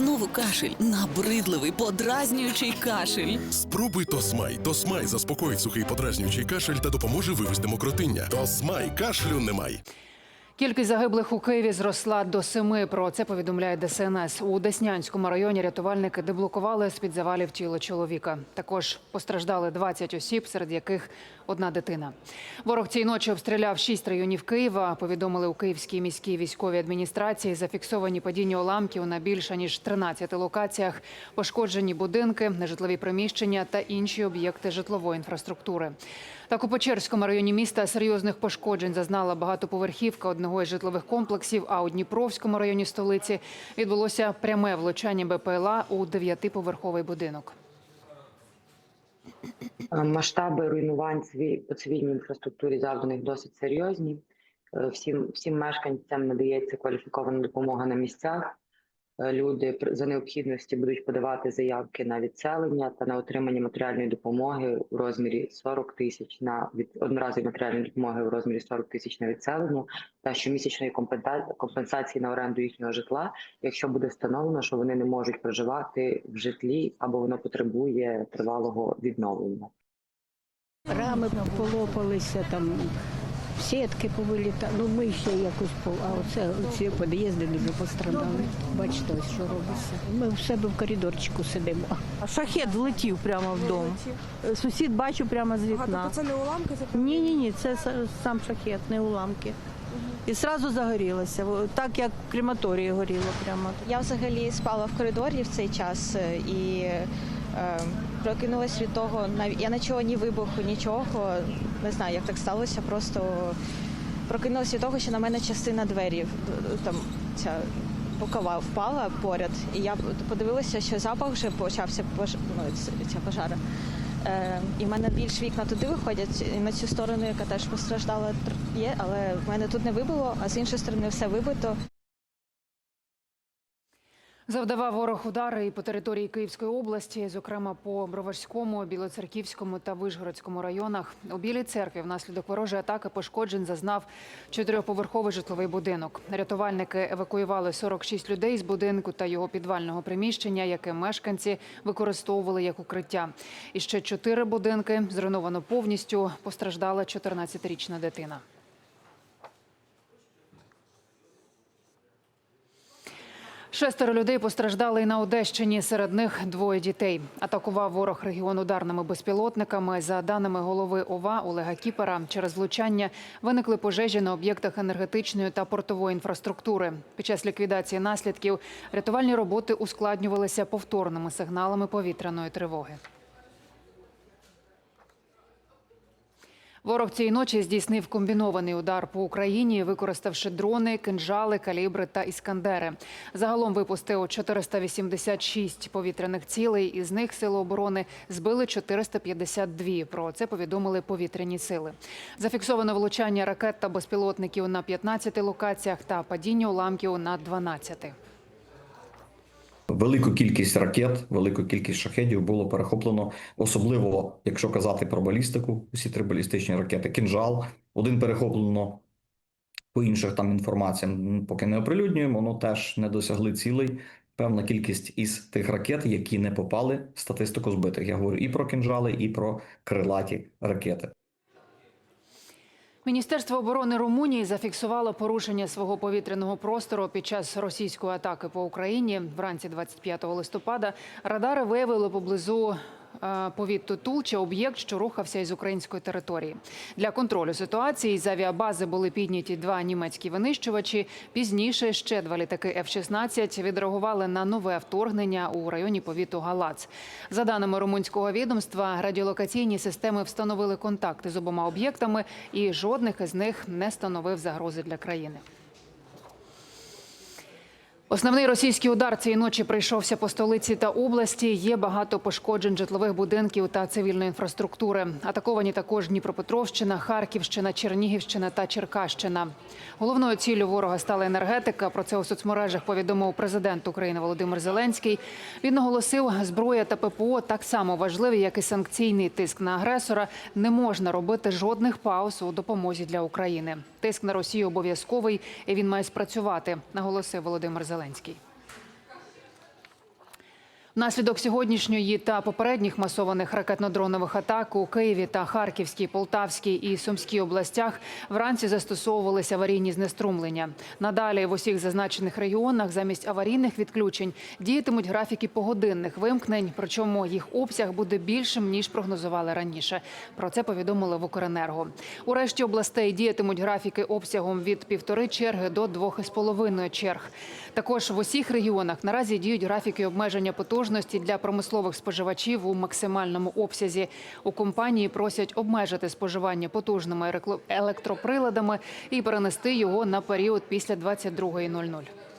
Знову кашель, набридливий, подразнюючий кашель. Спробуй Тосмай. Тосмай заспокоїть сухий подразнюючий кашель та допоможе вивести мокротиння. Тосмай кашлю немає. Кількість загиблих у Києві зросла до семи. Про це повідомляє ДСНС. У Деснянському районі рятувальники деблокували з-під завалів тіло чоловіка. Також постраждали 20 осіб, серед яких одна дитина. Ворог цієї ночі обстріляв шість районів Києва. Повідомили у Київській міській військовій адміністрації. Зафіксовані падіння уламків на більше ніж 13 локаціях, пошкоджені будинки, нежитлові приміщення та інші об'єкти житлової інфраструктури. Так у Печерському районі міста серйозних пошкоджень зазнала багатоповерхівка одного із житлових комплексів. А у Дніпровському районі столиці відбулося пряме влучання БПЛА у дев'ятиповерховий будинок. Масштаби руйнувань по цивільній інфраструктурі завданих досить серйозні. Е, Всім, всім мешканцям надається кваліфікована допомога на місцях. Е, Люди за необхідності будуть подавати заявки на відселення та на отримання матеріальної допомоги у розмірі 40 тисяч на від одноразової матеріальної допомоги у розмірі 40 тисяч на відселення та щомісячної компенса- компенсації на оренду їхнього житла, якщо буде встановлено, що вони не можуть проживати в житлі або воно потребує тривалого відновлення. Рами полопалися, там сітки повилітали. Ну ми ще якось по а оце ці під'їзди дуже пострадали. Бачите, ось що робиться. Ми в себе в коридорчику сидимо. Шахет влетів прямо в дом. Сусід бачу прямо з вікна. це не уламки, це Ні, ні, ні, це сам шахет, не уламки. І одразу загорілося, так як в крематорії горіло прямо. Я взагалі спала в коридорі в цей час е, і е, прокинулась від того, я не чула ні вибуху, нічого. Не знаю, як так сталося. Просто прокинулась від того, що на мене частина двері там ця бокова впала поряд. І я подивилася, що запах вже почався пож... ну, ця пожара. Е, і в мене більш вікна туди виходять, і на цю сторону, яка теж постраждала, є, але в мене тут не вибило, а з іншої сторони все вибито. Завдавав ворог удари і по території Київської області, зокрема по Броварському, Білоцерківському та Вишгородському районах. У Білій церкві внаслідок ворожої атаки пошкоджень зазнав чотириповерховий житловий будинок. Рятувальники евакуювали 46 людей з будинку та його підвального приміщення, яке мешканці використовували як укриття. І ще чотири будинки зруйновано повністю. Постраждала 14-річна дитина. Шестеро людей постраждали і на Одещині. Серед них двоє дітей. Атакував ворог регіон ударними безпілотниками. За даними голови ОВА Олега Кіпера, через влучання виникли пожежі на об'єктах енергетичної та портової інфраструктури. Під час ліквідації наслідків рятувальні роботи ускладнювалися повторними сигналами повітряної тривоги. Ворог цієї ночі здійснив комбінований удар по Україні, використавши дрони, кинжали, калібри та іскандери. Загалом випустив 486 повітряних цілей. Із них сили оборони збили 452. Про це повідомили повітряні сили. Зафіксовано влучання ракет та безпілотників на 15 локаціях та падіння уламків на 12. Велику кількість ракет, велику кількість шахедів було перехоплено, особливо якщо казати про балістику, усі три балістичні ракети, кінжал, один перехоплено. По інших там інформаціям поки не оприлюднюємо, воно теж не досягли цілей. Певна кількість із тих ракет, які не попали в статистику збитих. Я говорю і про кінжали, і про крилаті ракети. Міністерство оборони Румунії зафіксувало порушення свого повітряного простору під час російської атаки по Україні. Вранці 25 листопада радари виявили поблизу повітту Тулча об'єкт, що рухався із української території. Для контролю ситуації з авіабази були підняті два німецькі винищувачі. Пізніше ще два літаки F-16 відреагували на нове вторгнення у районі повіту Галац. За даними румунського відомства, радіолокаційні системи встановили контакти з обома об'єктами, і жодних із них не становив загрози для країни. Основний російський удар цієї ночі прийшовся по столиці та області. Є багато пошкоджень житлових будинків та цивільної інфраструктури. Атаковані також Дніпропетровщина, Харківщина, Чернігівщина та Черкащина. Головною ціллю ворога стала енергетика. Про це у соцмережах повідомив президент України Володимир Зеленський. Він наголосив, зброя та ППО так само важливі, як і санкційний тиск на агресора. Не можна робити жодних пауз у допомозі для України. Тиск на Росію обов'язковий і він має спрацювати, наголосив Володимир Зеленський. Наслідок сьогоднішньої та попередніх масованих ракетно-дронових атак у Києві та Харківській, Полтавській і Сумській областях вранці застосовувалися аварійні знеструмлення. Надалі в усіх зазначених регіонах замість аварійних відключень діятимуть графіки погодинних вимкнень, причому їх обсяг буде більшим ніж прогнозували раніше. Про це повідомили в Укренерго. У решті областей діятимуть графіки обсягом від півтори черги до двох із половиною черг. Також в усіх регіонах наразі діють графіки обмеження потужності для промислових споживачів у максимальному обсязі. У компанії просять обмежити споживання потужними електроприладами і перенести його на період після 22.00.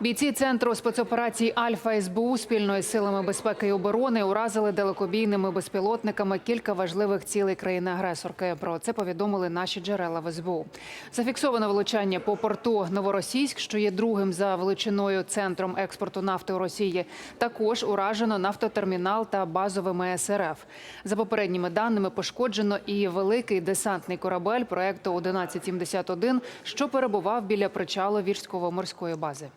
Бійці центру спецоперацій Альфа СБУ спільно із силами безпеки і оборони уразили далекобійними безпілотниками кілька важливих цілей країни-агресорки. Про це повідомили наші джерела в СБУ. Зафіксовано влучання по порту Новоросійськ, що є другим за величиною центром експорту нафти у Росії. Також уражено нафтотермінал та базовий МС РФ. За попередніми даними пошкоджено і великий десантний корабель проекту 1171, що перебував біля причалу військово-морської бази.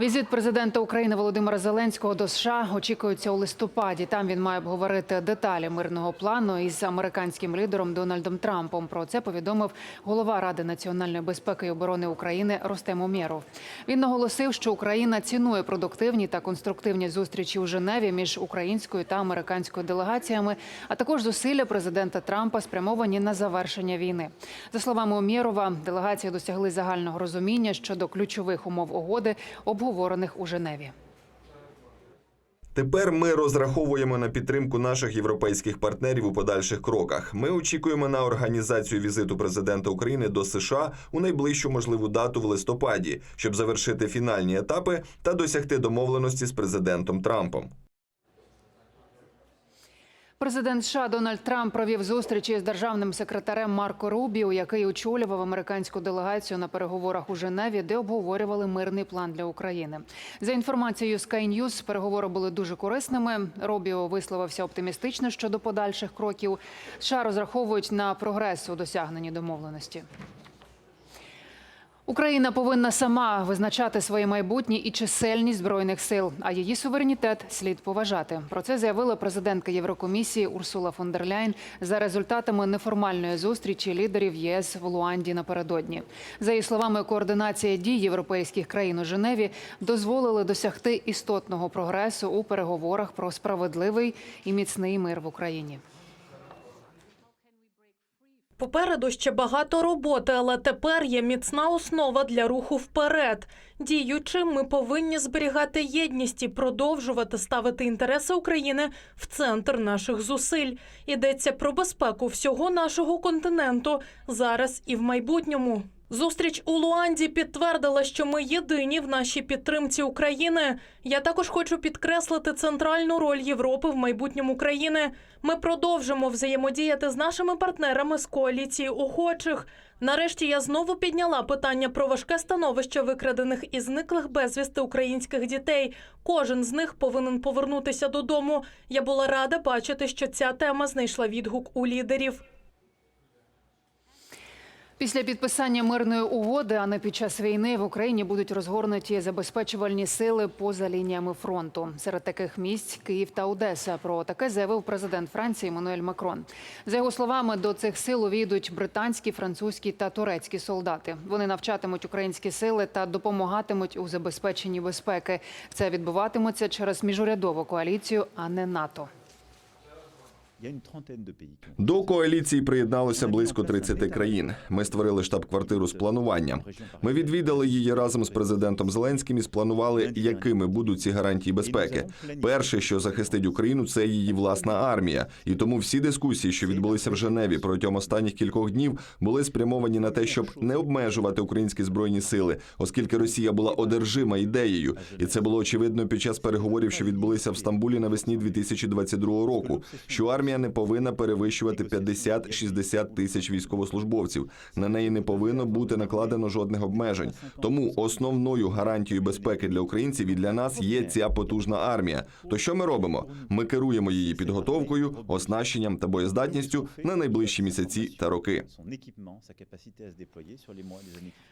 Візит президента України Володимира Зеленського до США очікується у листопаді. Там він має обговорити деталі мирного плану із американським лідером Дональдом Трампом. Про це повідомив голова Ради національної безпеки і оборони України Ростем Умєров. Він наголосив, що Україна цінує продуктивні та конструктивні зустрічі у Женеві між українською та американською делегаціями, а також зусилля президента Трампа спрямовані на завершення війни. За словами Умєрова, делегації досягли загального розуміння щодо ключових умов угоди, обговорених у Женеві. Тепер ми розраховуємо на підтримку наших європейських партнерів у подальших кроках. Ми очікуємо на організацію візиту президента України до США у найближчу можливу дату в листопаді, щоб завершити фінальні етапи та досягти домовленості з президентом Трампом. Президент США Дональд Трамп провів зустрічі з державним секретарем Марко Рубіо, який очолював американську делегацію на переговорах у Женеві, де обговорювали мирний план для України. За інформацією Sky News, переговори були дуже корисними. Рубіо висловився оптимістично щодо подальших кроків. США розраховують на прогрес у досягненні домовленості. Україна повинна сама визначати своє майбутнє і чисельність збройних сил, а її суверенітет слід поважати. Про це заявила президентка Єврокомісії Урсула фон дер Ляйн за результатами неформальної зустрічі лідерів ЄС в Луанді напередодні. За її словами, координація дій європейських країн у Женеві дозволили досягти істотного прогресу у переговорах про справедливий і міцний мир в Україні. Попереду ще багато роботи, але тепер є міцна основа для руху вперед. Діючи, ми повинні зберігати єдність і продовжувати ставити інтереси України в центр наших зусиль. Йдеться про безпеку всього нашого континенту зараз і в майбутньому. Зустріч у Луанді підтвердила, що ми єдині в нашій підтримці України. Я також хочу підкреслити центральну роль Європи в майбутньому країни. Ми продовжимо взаємодіяти з нашими партнерами з коаліції охочих. Нарешті я знову підняла питання про важке становище викрадених і зниклих безвісти українських дітей. Кожен з них повинен повернутися додому. Я була рада бачити, що ця тема знайшла відгук у лідерів. Після підписання мирної угоди, а не під час війни, в Україні будуть розгорнуті забезпечувальні сили поза лініями фронту. Серед таких місць Київ та Одеса. Про таке заявив президент Франції Мануель Макрон. За його словами, до цих сил увійдуть британські, французькі та турецькі солдати. Вони навчатимуть українські сили та допомагатимуть у забезпеченні безпеки. Це відбуватиметься через міжурядову коаліцію, а не НАТО. До коаліції приєдналося близько 30 країн. Ми створили штаб-квартиру з планування. Ми відвідали її разом з президентом Зеленським і спланували, якими будуть ці гарантії безпеки. Перше, що захистить Україну, це її власна армія. І тому всі дискусії, що відбулися в Женеві протягом останніх кількох днів, були спрямовані на те, щоб не обмежувати українські збройні сили, оскільки Росія була одержима ідеєю, і це було очевидно під час переговорів, що відбулися в Стамбулі навесні 2022 року. Що армія армія не повинна перевищувати 50-60 тисяч військовослужбовців. На неї не повинно бути накладено жодних обмежень. Тому основною гарантією безпеки для українців і для нас є ця потужна армія. То що ми робимо? Ми керуємо її підготовкою, оснащенням та боєздатністю на найближчі місяці та роки.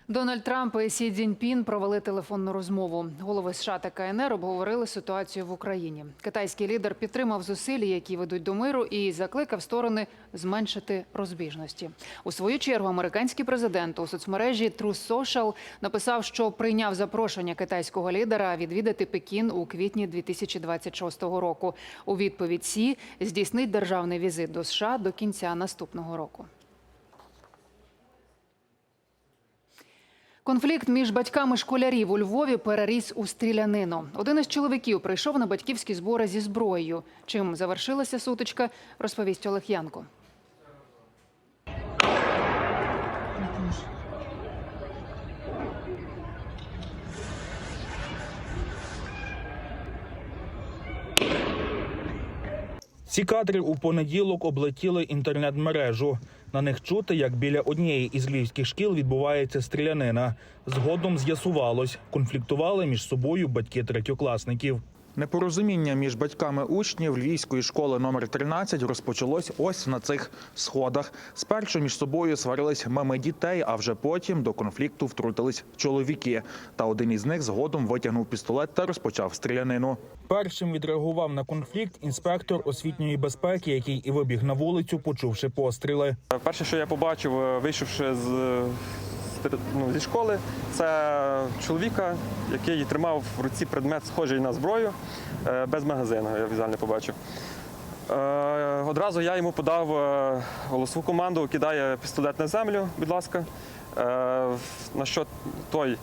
Дональд Трамп і Сі Цзіньпін провели телефонну розмову. Голови США та КНР обговорили ситуацію в Україні. Китайський лідер підтримав зусилля, які ведуть до миру, і закликав сторони зменшити розбіжності. У свою чергу американський президент у соцмережі True Social написав, що прийняв запрошення китайського лідера відвідати Пекін у квітні 2026 року. У відповідь Сі здійснить державний візит до США до кінця наступного року. Конфлікт між батьками школярів у Львові переріс у стрілянину. Один із чоловіків прийшов на батьківські збори зі зброєю. Чим завершилася сутичка, розповість Олег Янко. Ці кадри у понеділок облетіли інтернет-мережу. На них чути, як біля однієї із львівських шкіл відбувається стрілянина. Згодом з'ясувалось, конфліктували між собою батьки третьокласників. Непорозуміння між батьками учнів Львівської школи номер 13 розпочалось ось на цих сходах. Спершу між собою сварились мами дітей, а вже потім до конфлікту втрутились чоловіки. Та один із них згодом витягнув пістолет та розпочав стрілянину. Першим відреагував на конфлікт інспектор освітньої безпеки, який і вибіг на вулицю, почувши постріли. Перше, що я побачив, е, вийшовши з, ну, зі школи, це чоловіка, який тримав в руці предмет, схожий на зброю, е, без магазину. Я візуально побачив. Е, Одразу я йому подав е, голосову команду, кидає пістолет на землю, будь ласка. На що той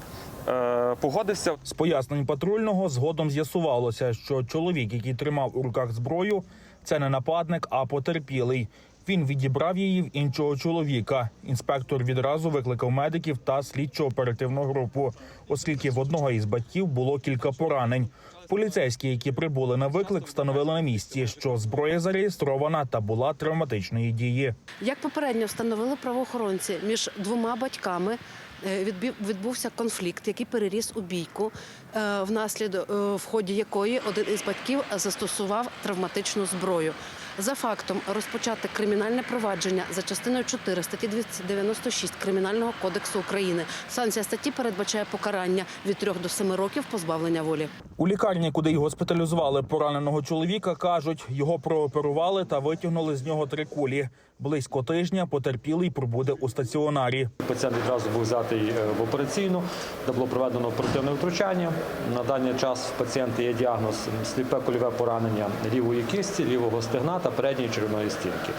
погодився. З пояснень патрульного згодом з'ясувалося, що чоловік, який тримав у руках зброю, це не нападник, а потерпілий. Він відібрав її в іншого чоловіка. Інспектор відразу викликав медиків та слідчо-оперативну групу, оскільки в одного із батьків було кілька поранень. Поліцейські, які прибули на виклик, встановили на місці, що зброя зареєстрована та була травматичної дії. Як попередньо встановили правоохоронці між двома батьками. Е, Відбувся конфлікт, який переріс у бійку, е, внаслідок е, в ході якої один із батьків застосував травматичну зброю. За фактом розпочати кримінальне провадження за частиною 4 статті 296 Кримінального кодексу України. Санкція статті передбачає покарання від 3 до 7 років позбавлення волі. У лікарні, куди й госпіталізували пораненого чоловіка, кажуть, його прооперували та витягнули з нього три кулі. Близько тижня потерпілий пробуде у стаціонарі. Пацієнт відразу був взятий е, в операційну, де було проведено оперативне втручання. На даний час в пацієнта є діагноз сліпе кульове поранення лівої кисті, лівого стегна та передньої черевної стінки.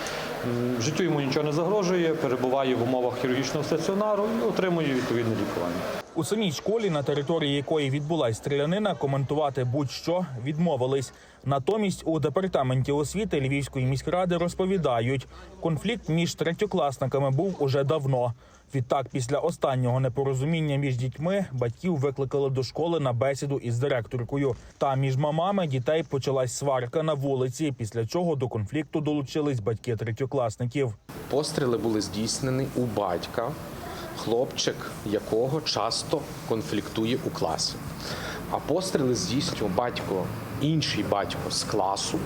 Життю йому нічого не загрожує, перебуває в умовах хірургічного стаціонару і отримує відповідне лікування. У самій школі, на території якої відбулась стрілянина, коментувати будь-що відмовились. Натомість у департаменті освіти Львівської міськради розповідають, конфлікт між третьокласниками був уже давно. Відтак, після останнього непорозуміння між дітьми батьків викликали до школи на бесіду із директоркою. Та між мамами дітей почалась сварка на вулиці, після чого до конфлікту долучились батьки третьокласників. Постріли були здійснені у батька, хлопчик якого часто конфліктує у класі. А постріли здійснює батько, інший батько з класу.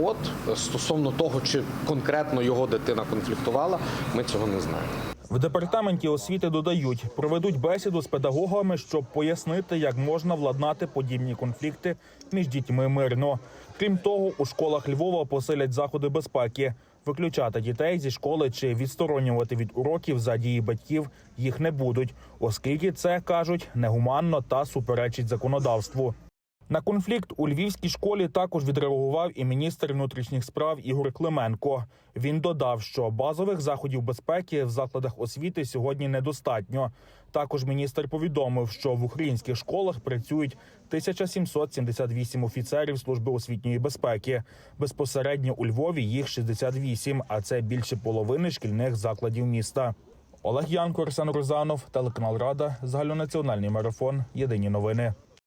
От стосовно того, чи конкретно його дитина конфліктувала, ми цього не знаємо. В департаменті освіти додають, проведуть бесіду з педагогами, щоб пояснити, як можна владнати подібні конфлікти між дітьми мирно. Крім того, у школах Львова посилять заходи безпеки. Виключати дітей зі школи чи відсторонювати від уроків за дії батьків їх не будуть, оскільки це кажуть негуманно та суперечить законодавству. На конфлікт у львівській школі також відреагував і міністр внутрішніх справ Ігор Клименко. Він додав, що базових заходів безпеки в закладах освіти сьогодні недостатньо. Також міністр повідомив, що в українських школах працюють 1778 офіцерів служби освітньої безпеки. Безпосередньо у Львові їх 68, а це більше половини шкільних закладів міста. Олег Янко, Арсен Розанов, телеканал Рада, загальнонаціональний марафон. Єдині новини.